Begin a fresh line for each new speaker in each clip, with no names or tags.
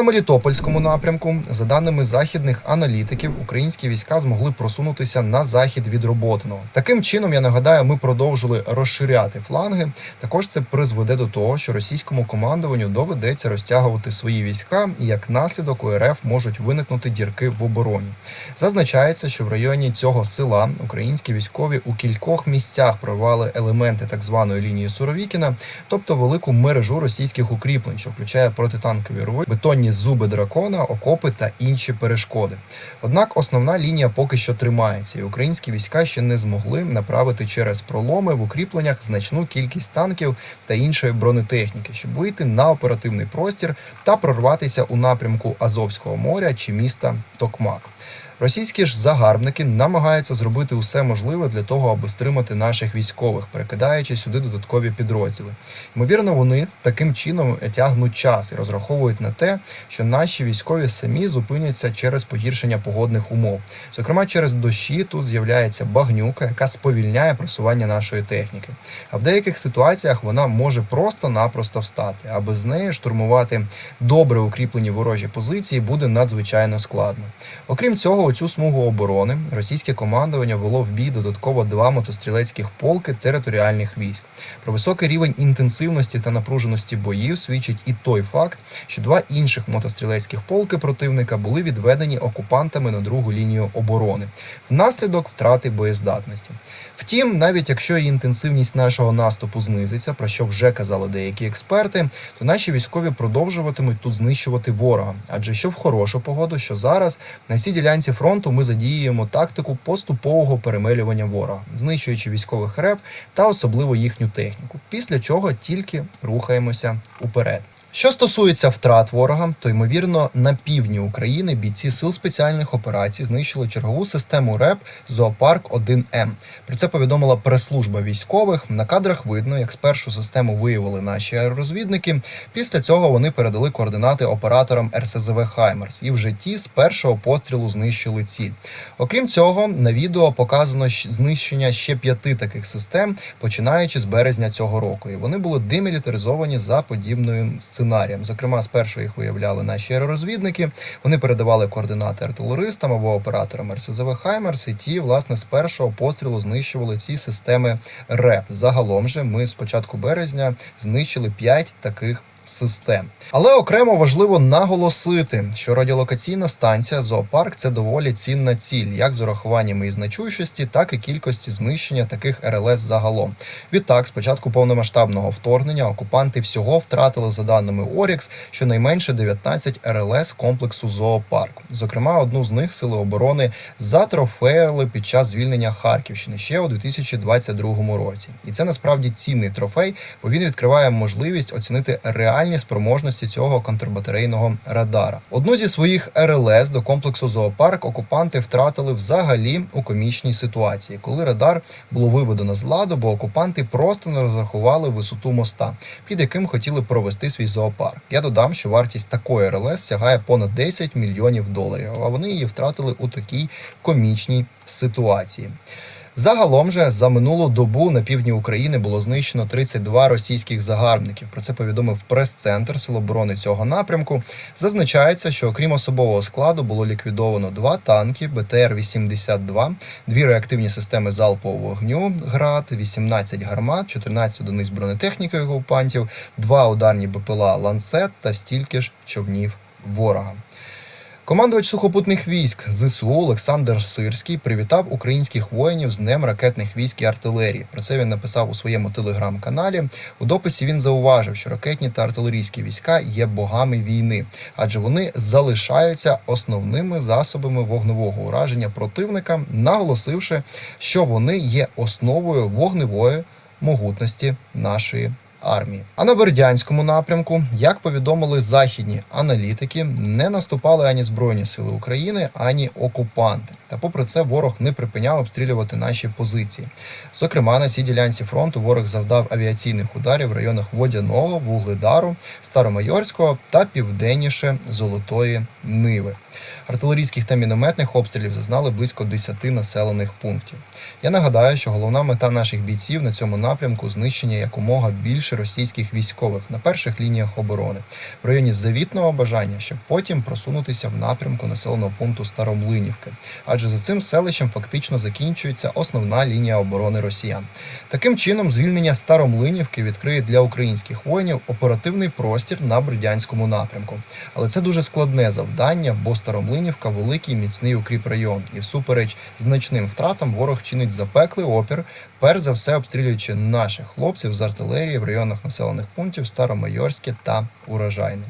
на Мелітопольському напрямку, за даними західних аналітиків, українські війська змогли просунутися на захід від Роботиного. Таким чином, я нагадаю, ми продовжили розширяти фланги. Також це призведе до того, що російському командуванню доведеться розтягувати свої війська, і як наслідок у РФ можуть виникнути дірки в обороні. Зазначається, що в районі цього села українські військові у кількох місцях прорвали елементи так званої лінії Суровікіна, тобто велику мережу російських укріплень, що включає протитанкові рови, бетонні зуби дракона, окопи та інші перешкоди. Однак основна лінія поки що тримається, і українські війська ще не змогли направити через проломи в укріпленнях значну кількість танків та іншої бронетехніки, щоб вийти на оперативний простір та прорватися у напрямку Азовського моря чи міста Токмак. Російські ж загарбники намагаються зробити усе можливе для того, аби стримати наших військових, перекидаючи сюди додаткові підрозділи. Ймовірно, вони таким чином тягнуть час і розраховують на те, що наші військові самі зупиняться через погіршення погодних умов. Зокрема, через дощі тут з'являється багнюка, яка сповільняє просування нашої техніки. А в деяких ситуаціях вона може просто-напросто встати, аби з нею штурмувати добре укріплені ворожі позиції буде надзвичайно складно. Окрім цього, у цю смугу оборони російське командування вело в бій додатково два мотострілецьких полки територіальних військ. Про високий рівень інтенсивності та напруженості боїв свідчить і той факт, що два інших мотострілецьких полки противника були відведені окупантами на другу лінію оборони внаслідок втрати боєздатності. Втім, навіть якщо і інтенсивність нашого наступу знизиться, про що вже казали деякі експерти, то наші військові продовжуватимуть тут знищувати ворога. Адже що в хорошу погоду, що зараз на цій ділянці фронту ми задіюємо тактику поступового перемелювання ворога, знищуючи військових реп та особливо їхню техніку. Після чого тільки рухаємося уперед. Що стосується втрат ворога, то ймовірно на півдні України бійці сил спеціальних операцій знищили чергову систему РЕП Зоопарк 1М. Про це повідомила прес-служба військових. На кадрах видно, як спершу систему виявили наші аеророзвідники. Після цього вони передали координати операторам РСЗВ Хаймерс, і вже ті з першого пострілу знищили ціль. Окрім цього, на відео показано знищення ще п'яти таких систем, починаючи з березня цього року. І вони були демілітаризовані за подібним сценарієм. Зокрема, спершу їх виявляли наші аеророзвідники. Вони передавали координати артилеристам або операторам РСЗВ Хаймерс, і ті, власне, з першого пострілу знищували ці системи РЕП. Загалом же ми з початку березня знищили 5 таких. Систем, але окремо важливо наголосити, що радіолокаційна станція зоопарк це доволі цінна ціль, як з урахуванням її значущості, так і кількості знищення таких РЛС загалом. Відтак, з початку повномасштабного вторгнення окупанти всього втратили за даними Орікс щонайменше 19 РЛС комплексу зоопарк. Зокрема, одну з них сили оборони затрофеїли під час звільнення Харківщини ще у 2022 році. І це насправді цінний трофей, бо він відкриває можливість оцінити реальні спроможності цього контрбатарейного радара. Одну зі своїх РЛС до комплексу зоопарк окупанти втратили взагалі у комічній ситуації, коли радар було виведено з ладу, бо окупанти просто не розрахували висоту моста, під яким хотіли провести свій зоопарк. Я додам, що вартість такої РЛС сягає понад 10 мільйонів доларів, а вони її втратили у такій комічній ситуації. Загалом же за минулу добу на півдні України було знищено 32 російських загарбників. Про це повідомив прес-центр Сил оборони цього напрямку. Зазначається, що окрім особового складу було ліквідовано два танки БТР-82, дві реактивні системи залпового вогню ГРАД, 18 гармат, 14 одиниць бронетехніки окупантів, два ударні БПЛА Ланцет та стільки ж човнів ворога. Командувач сухопутних військ ЗСУ Олександр Сирський привітав українських воїнів з Днем ракетних військ і артилерії. Про це він написав у своєму телеграм-каналі. У дописі він зауважив, що ракетні та артилерійські війська є богами війни, адже вони залишаються основними засобами вогневого ураження противника, наголосивши, що вони є основою вогневої могутності нашої армії. А на Бердянському напрямку, як повідомили західні аналітики, не наступали ані Збройні сили України, ані окупанти. Та попри це ворог не припиняв обстрілювати наші позиції. Зокрема, на цій ділянці фронту ворог завдав авіаційних ударів в районах Водяного, Вугледару, Старомайорського та південніше Золотої Ниви. Артилерійських та мінометних обстрілів зазнали близько 10 населених пунктів. Я нагадаю, що головна мета наших бійців на цьому напрямку знищення якомога більше більше російських військових на перших лініях оборони в районі завітного бажання, щоб потім просунутися в напрямку населеного пункту Старомлинівки, адже за цим селищем фактично закінчується основна лінія оборони росіян. Таким чином, звільнення Старомлинівки відкриє для українських воїнів оперативний простір на Бердянському напрямку. Але це дуже складне завдання, бо Старомлинівка великий міцний укріп район, і всупереч значним втратам ворог чинить запеклий опір, перш за все обстрілюючи наших хлопців з артилерії в районах населених пунктів Старомайорське та Урожайне.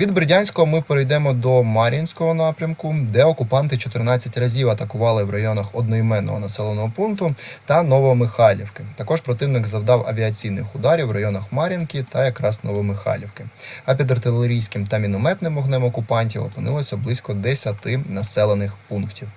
Від Бердянського ми перейдемо до Мар'їнського напрямку, де окупанти 14 разів атакували в районах одноіменного населеного пункту та Новомихайлівки. Також противник завдав авіаційних ударів в районах Мар'їнки та якраз Новомихайлівки. А під артилерійським та мінометним вогнем окупантів опинилося близько 10 населених пунктів.